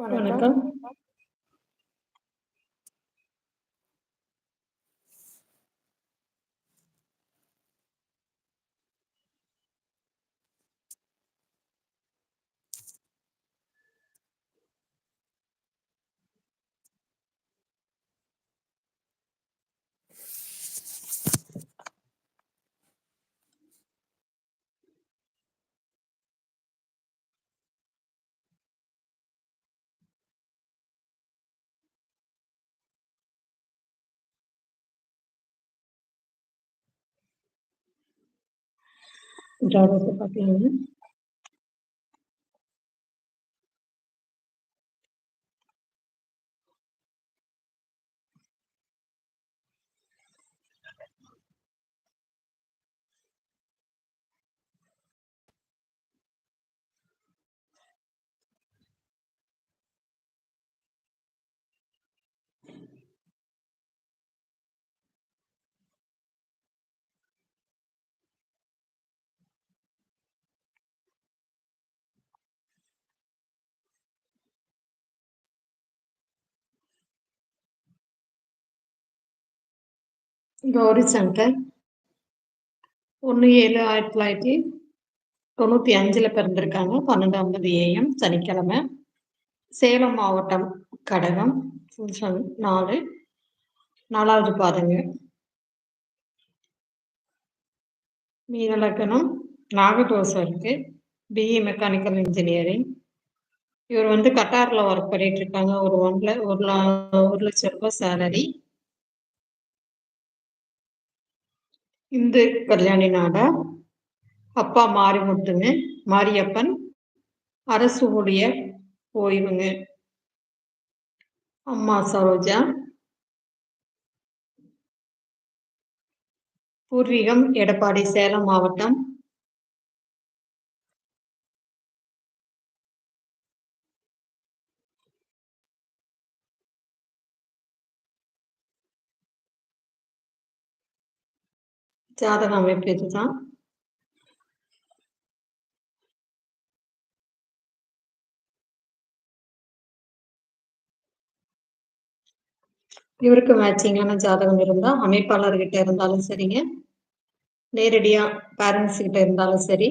வணக்கம். ஜாதகத்த பார்த்தீங்கன்னா கௌரி சங்கர் ஒன்று ஏழு ஆயிரத்தி தொள்ளாயிரத்தி தொண்ணூற்றி அஞ்சில் பிறந்திருக்காங்க பன்னெண்டு ஐம்பது ஏஎம் சனிக்கிழமை சேலம் மாவட்டம் கடகம் நாலு நாலாவது பாதங்க மீனலக்கணம் நாகதோஷம் இருக்கு பிஇ மெக்கானிக்கல் இன்ஜினியரிங் இவர் வந்து கட்டாரில் ஒர்க் பண்ணிட்டு இருக்காங்க. ஒரு ஒன்ல ஒரு லா- ஒரு லட்சம் ரூபாய் சேலரி இந்து கல்யாணி நாடா அப்பா மாரிமுத்துங்க மாரியப்பன் அரசு ஊழியர் ஓய்வுங்க. அம்மா சரோஜா. பூர்வீகம் எடப்பாடி சேலம் மாவட்டம். ஜாதக அமைப்பு இதுதான் இவருக்கு மேட்சிங்கான ஜாதகம் இருந்தா அமைப்பாளர்கிட்ட இருந்தாலும் சரிங்க. நேரடியா பேரண்ட்ஸ் கிட்ட இருந்தாலும் சரி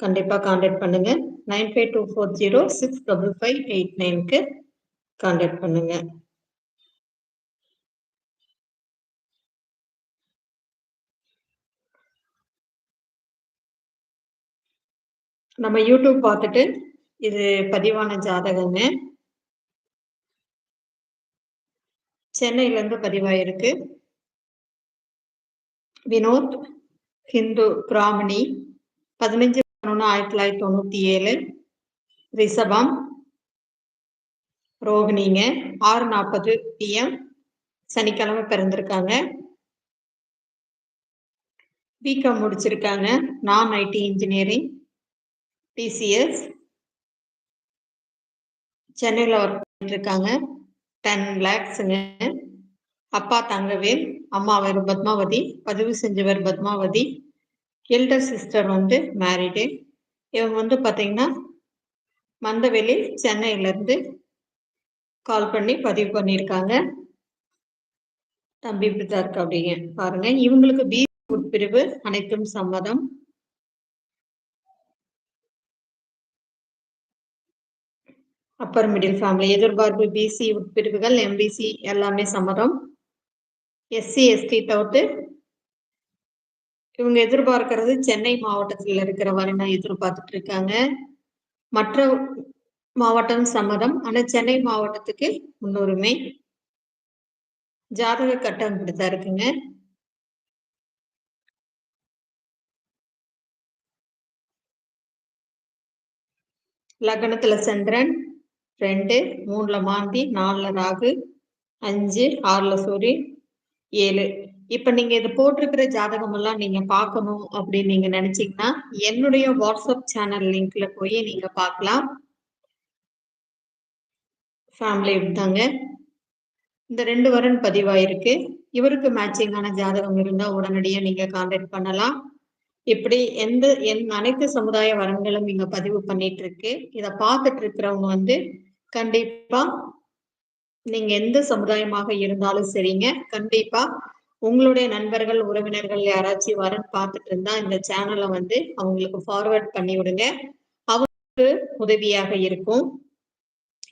கண்டிப்பா காண்டாக்ட் பண்ணுங்க. Nine five two four zero six double five eight நைனுக்கு காண்டாக்ட் பண்ணுங்க. நம்ம யூடியூப் பார்த்துட்டு இது பதிவான ஜாதகங்க. சென்னையில இருந்து பதிவாயிருக்கு. வினோத் ஹிந்து பிராமணி பதினஞ்சு பதினொன்று ஆயிரத்தி தொள்ளாயிரத்தி தொண்ணூத்தி ஏழு. ரிஷபம் ரோகிணிங்க ஆறு நாற்பது பிஎம் சனிக்கிழமை பிறந்திருக்காங்க. பிகாம் முடிச்சிருக்காங்க. நான் ஐடி இன்ஜினியரிங் டிசிஎஸ் சென்னையில் ஒர்க் பண்ணிட்டுருக்காங்க. டென் லேக்ஸுங்க அப்பா தங்கவேல் அம்மா வேறு பத்மாவதி பதிவு செஞ்சவர் பத்மாவதி. எல்டர் சிஸ்டர் வந்து மேரிடு இவங்க வந்து பார்த்தீங்கன்னா மந்தவெளி சென்னையிலேருந்து கால் பண்ணி பதிவு பண்ணியிருக்காங்க. தம்பி இப்படிதான் இருக்கு அப்படிங்க பாருங்க இவங்களுக்கு பி உட்பிரிவு அனைத்தும் சம்மதம். அப்பர் மிடில் ஃபேமிலி எதிர்பார்ப்பு பிசி உட்பிரிவுகள் எம்பிசி எல்லாமே சம்மதம். எஸ்சி எஸ்டி தவிர்த்து இவங்க எதிர்பார்க்கறது சென்னை மாவட்டத்தில் இருக்கிற வரைனா எதிர்பார்த்துட்டு இருக்காங்க. மற்ற மாவட்டம் சம்மதம். ஆனால் சென்னை மாவட்டத்துக்கு முன்னுரிமை. ஜாதக கட்டம் இப்படிதான் இருக்குங்க. லக்னத்துல சந்திரன் ரெண்டு மூணுல மாந்தி நாலுல ராகு அஞ்சு ஆறுல சூரியன் ஏழு. இப்ப நீங்க இது போட்டிருக்கிற ஜாதகம் எல்லாம் நீங்க பார்க்கணும் அப்படின்னு நீங்க நினைச்சீங்கன்னா என்னுடைய வாட்ஸ்அப் சேனல் லிங்க்ல போய் நீங்க பார்க்கலாம். ஃபேமிலி தாங்க இந்த ரெண்டு வரன் பதிவாயிருக்கு. இவருக்கு மேட்சிங்கான ஜாதகம் இருந்தா உடனடியா நீங்க கான்டாக்ட் பண்ணலாம். இப்படி எந்த என் அனைத்து சமுதாய வரன்களும் இங்க பதிவு பண்ணிட்டு இருக்கு இத பார்த்துட்டு இருக்கிறவங்க வந்து கண்டிப்பா நீங்க எந்த சமுதாயமாக இருந்தாலும் சரிங்க. கண்டிப்பா உங்களுடைய நண்பர்கள் உறவினர்கள் யாராச்சும் வரன்னு பார்த்துட்டு இருந்தா இந்த சேனலை வந்து அவங்களுக்கு ஃபார்வர்ட் பண்ணி விடுங்க அவங்களுக்கு உதவியாக இருக்கும்.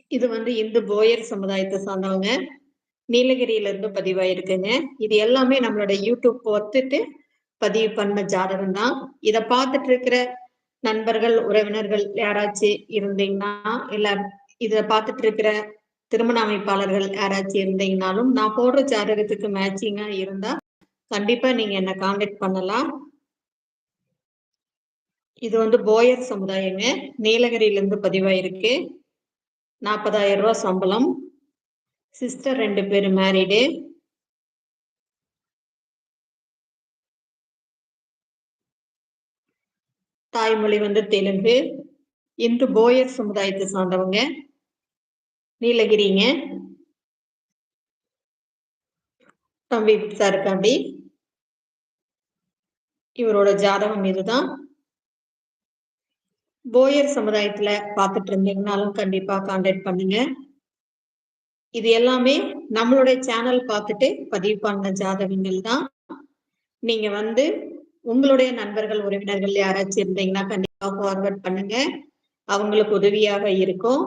இது வந்து இந்து போயர் சமுதாயத்தை சார்ந்தவங்க. நீலகிரியில இருந்து பதிவாயிருக்குங்க. இது எல்லாமே நம்மளோட யூடியூப் ஒத்துட்டு பதிவு பண்ண ஜாதகம் தான் இதை பார்த்துட்டு இருக்கிற நண்பர்கள் உறவினர்கள் யாராச்சும் இருந்தீங்கன்னா இல்ல இத பார்த்துட்டு இருக்கிற திருமண அமைப்பாளர்கள் யாராச்சும் இருந்தீங்கனாலும் நான் போடுற ஜாதகத்துக்கு மேட்சிங்கா இருந்தா கண்டிப்பா நீங்க என்ன காண்டாக்ட் பண்ணலாம். இது வந்து போயர் சமுதாயங்க. நீலகிரியில இருந்து பதிவாயிருக்கு. நாற்பதாயிரம் ரூபாய் சம்பளம். சிஸ்டர் ரெண்டு பேர் மேரிடு தாய்மொழி வந்து தெலுங்கு. இன்று போயர் சமுதாயத்தை சார்ந்தவங்க. நீலகிரிங்க. தம்பி இருக்காண்டி. இவரோட ஜாதகம் இதுதான். போயர் சமுதாயத்துல பார்த்துட்டு இருந்தீங்கனாலும் கண்டிப்பா கான்டாக்ட் பண்ணுங்க. இது எல்லாமே நம்மளுடைய சேனல் பார்த்துட்டு பதிவு பண்ண ஜாதகங்கள் தான் நீங்க வந்து உங்களுடைய நண்பர்கள் உறவினர்கள் யாராச்சும் இருந்தீங்கன்னா கண்டிப்பா ஃபார்வர்ட் பண்ணுங்க. அவங்களுக்கு உதவியாக இருக்கும்.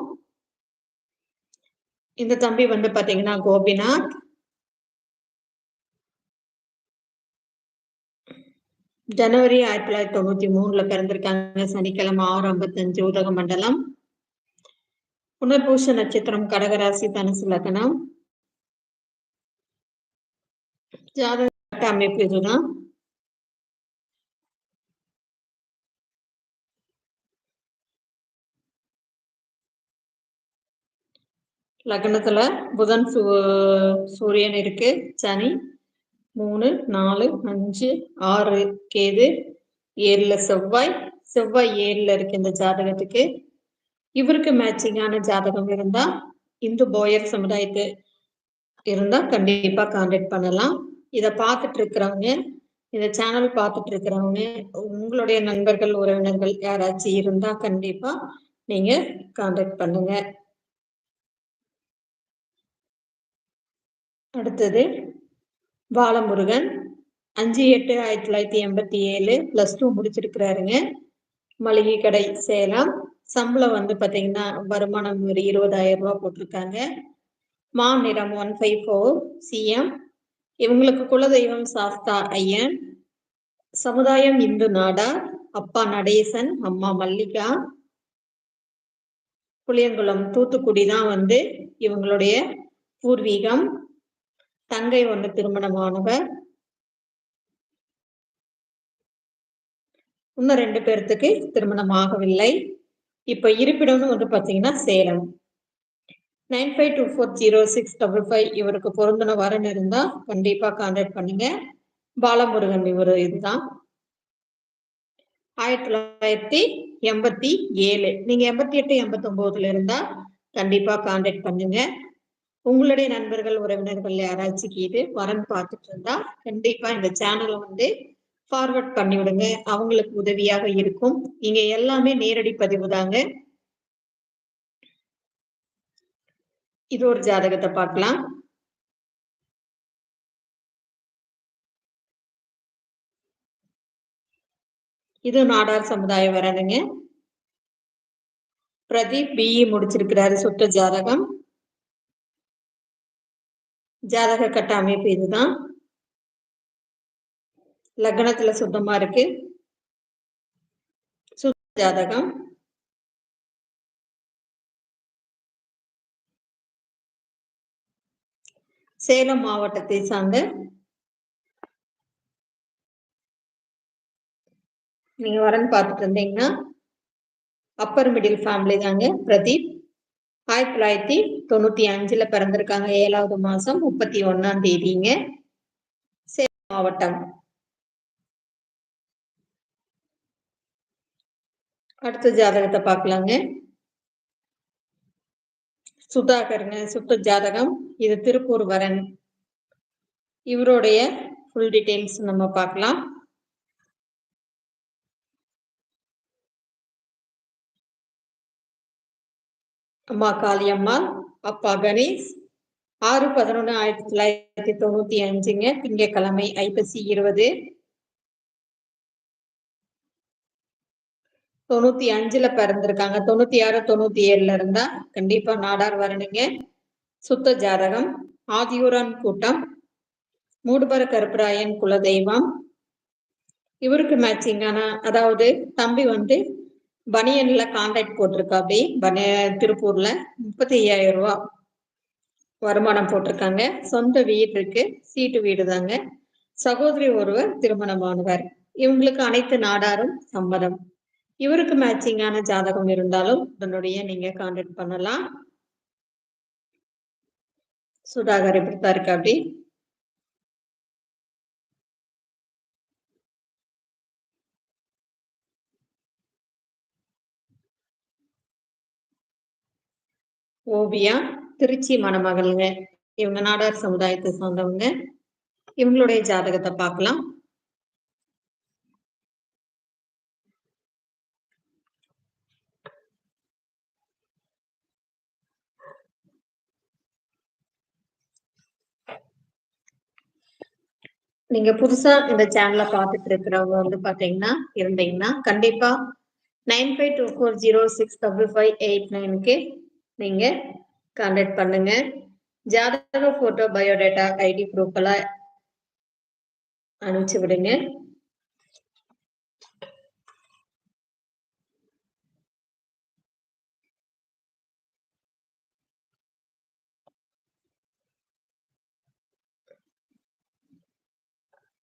இந்த தம்பி வந்து பாத்தீங்கன்னா கோபிநாத். ஜனவரி ஆயிரத்தி தொள்ளாயிரத்தி தொண்ணூத்தி மூணுல பிறந்திருக்காங்க. சனிக்கிழமை ஆறு ஐம்பத்தஞ்சு உதக மண்டலம். புனர்பூச நட்சத்திரம் கடகராசி தனுசு லக்னம். ஜாதக அமைப்பு இதுதான். லக்னத்துல புதன் சூ சூரியன் இருக்கு. சனி மூணு நாலு அஞ்சு ஆறு கேது ஏழுல செவ்வாய். செவ்வாய் ஏழுல இருக்கு இந்த ஜாதகத்துக்கு. இவருக்கு மேட்சிங்கான ஜாதகம் இருந்தா இந்து போயர் சமுதாயத்து இருந்தா கண்டிப்பா கான்டாக்ட் பண்ணலாம். இதை பார்த்துட்டு இருக்கிறவங்க இந்த சேனல் பார்த்துட்டு இருக்கிறவங்க உங்களுடைய நண்பர்கள் உறவினர்கள் யாராச்சும் இருந்தா கண்டிப்பா நீங்க கான்டாக்ட் பண்ணுங்க. அடுத்தது பாலமுருகன். அஞ்சு எட்டு ஆயிரத்தி தொள்ளாயிரத்தி எண்பத்தி ஏழு பிளஸ் டூ முடிச்சிருக்கிறாருங்க. மளிகை கடை சேலம். சம்பளம் வந்து பார்த்தீங்கன்னா வருமானம் ஒரு இருபதாயிரம் ரூபா போட்டிருக்காங்க. மா நிறம் ஒன் ஃபைவ் ஃபோர் சிஎம் இவங்களுக்கு குலதெய்வம் சாஸ்தா ஐயன். சமுதாயம் இந்து நாடா. அப்பா நடேசன் அம்மா மல்லிகா. புளியங்குளம் தூத்துக்குடி தான் வந்து இவங்களுடைய பூர்வீகம். தங்கை ஒன்று திருமணமானவர். இன்னும் ரெண்டு பேர்த்துக்கு திருமணம் ஆகவில்லை இப்ப இருப்பிடம்னு வந்து பாத்தீங்கன்னா Salem. Nine five two four zero six double five இவருக்கு பொருந்தின வரன் இருந்தா கண்டிப்பா கான்டாக்ட் பண்ணுங்க. பாலமுருகன் இவர் இதுதான். ஆயிரத்தி தொள்ளாயிரத்தி எண்பத்தி ஏழு. நீங்க எண்பத்தி எட்டு எண்பத்தி ஒன்பதுல இருந்தா கண்டிப்பா கான்டாக்ட் பண்ணுங்க. உங்களுடைய நண்பர்கள் உறவினர்கள் யாராச்சும் இது வரன் பார்த்துட்டு இருந்தா கண்டிப்பா இந்த சேனலை வந்து ஃபார்வர்ட் பண்ணி விடுங்க அவங்களுக்கு உதவியாக இருக்கும். இங்க எல்லாமே நேரடி பதிவு தாங்க. இது ஒரு ஜாதகத்தை பார்க்கலாம். இது நாடார் சமுதாயம் வரணுங்க பிரதீப் பிஇ முடிச்சிருக்கிறாரு. சுற்ற ஜாதகம். ஜாதக கட்ட அமைப்பு இதுதான். லக்னத்துல சுத்தமா இருக்கு. சுத்த ஜாதகம். சேலம் மாவட்டத்தை சார்ந்த நீங்க வரன்னு பார்த்துட்டு இருந்தீங்கன்னா அப்பர் மிடில் ஃபேமிலி தாங்க பிரதீப். ஆயிரத்தி தொள்ளாயிரத்தி தொண்ணூத்தி அஞ்சுல பிறந்திருக்காங்க. ஏழாவது மாசம் முப்பத்தி ஒன்னாம் தேதிங்க. சேலம் மாவட்டம். அடுத்த ஜாதகத்தை பார்க்கலாங்க. சுதாகருங்க சுத்த ஜாதகம். இது திருப்பூர் வரன் இவருடைய ஃபுல் டீட்டெயில்ஸ் நம்ம பார்க்கலாம். அம்மா காளியம்மாள் அப்பா கணேஷ். ஆறு பதினொன்று ஆயிரத்தி தொள்ளாயிரத்தி தொண்ணூத்தி அஞ்சுங்க. திங்கக்கிழமை ஐப்பசி இருபது. தொண்ணூத்தி அஞ்சுல பிறந்திருக்காங்க. தொண்ணூத்தி ஆறு தொண்ணூத்தி ஏழுல இருந்தா கண்டிப்பா நாடார் வரணுங்க. சுத்த ஜாதகம் ஆதியூரான் கூட்டம் மூடுபர கருப்பராயன் குலதெய்வம். இவருக்கு மேட்சிங்கான அதாவது தம்பி வந்து பனியன்ல கான்ட்ராக்ட் போட்டிருக்கா அப்படி பனிய திருப்பூர்ல முப்பத்தி ஐயாயிரம் ரூபா வருமானம் போட்டிருக்காங்க. சொந்த வீடு இருக்கு. சீட்டு வீடு தாங்க. சகோதரி ஒருவர் திருமணமானவர் இவங்களுக்கு அனைத்து நாடாரும் சம்மதம். இவருக்கு மேட்சிங்கான ஜாதகம் இருந்தாலும் உடனுடைய நீங்க கான்டாக்ட் பண்ணலாம். சுதாகர் இப்படித்தான் இருக்கு அப்படி ஓவியா திருச்சி மணமகள்ங்க. இவங்க நாடார் சமுதாயத்தை சார்ந்தவங்க. இவங்களுடைய ஜாதகத்தை பார்க்கலாம். நீங்க புதுசா இந்த சேனலை பார்த்துட்டு இருக்கிறவங்க வந்து பாத்தீங்கன்னா இருந்தீங்கன்னா கண்டிப்பா nine five two four zero six double five eight நைனுக்கு நீங்க கான்டாக்ட் பண்ணுங்க. ஜாதக போட்டோ பயோடேட்டா ஐடி ப்ரூஃப் எல்லாம் அனுப்பிச்சு விடுங்க.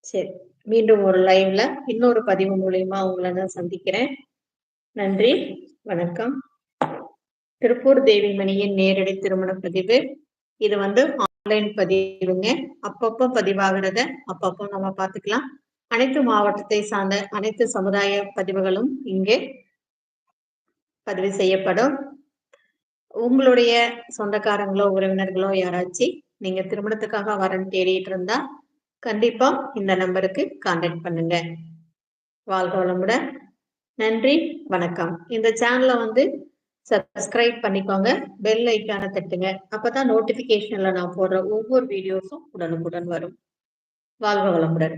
சரி மீண்டும் ஒரு லைவ்ல இன்னொரு பதிவு மூலியமா உங்களை நான் சந்திக்கிறேன். நன்றி வணக்கம். திருப்பூர் தேவிமணியின் நேரடி திருமண பதிவு. இது வந்து ஆன்லைன் பதிவுங்க. அப்பப்போ பதிவாகிறத அப்பப்போ நம்ம பார்த்துக்கலாம். அனைத்து மாவட்டத்தை சார்ந்த அனைத்து சமுதாய பதிவுகளும் இங்கே பதிவு செய்யப்படும். உங்களுடைய சொந்தக்காரங்களோ உறவினர்களோ யாராச்சும் நீங்க திருமணத்துக்காக வரன் தேடிட்டு இருந்தா கண்டிப்பா இந்த நம்பருக்கு கான்டாக்ட் பண்ணுங்க. வாழ்க வளமுடன். நன்றி வணக்கம். இந்த சேனலை வந்து சப்ஸ்கிரைப் பண்ணிக்கோங்க பெல் ஐக்கான தட்டுங்க. அப்பதான் நோட்டிபிகேஷன்ல நான் போடுற ஒவ்வொரு வீடியோஸும் உடனுக்குடன் வரும். வாழ்க வளமுடன்.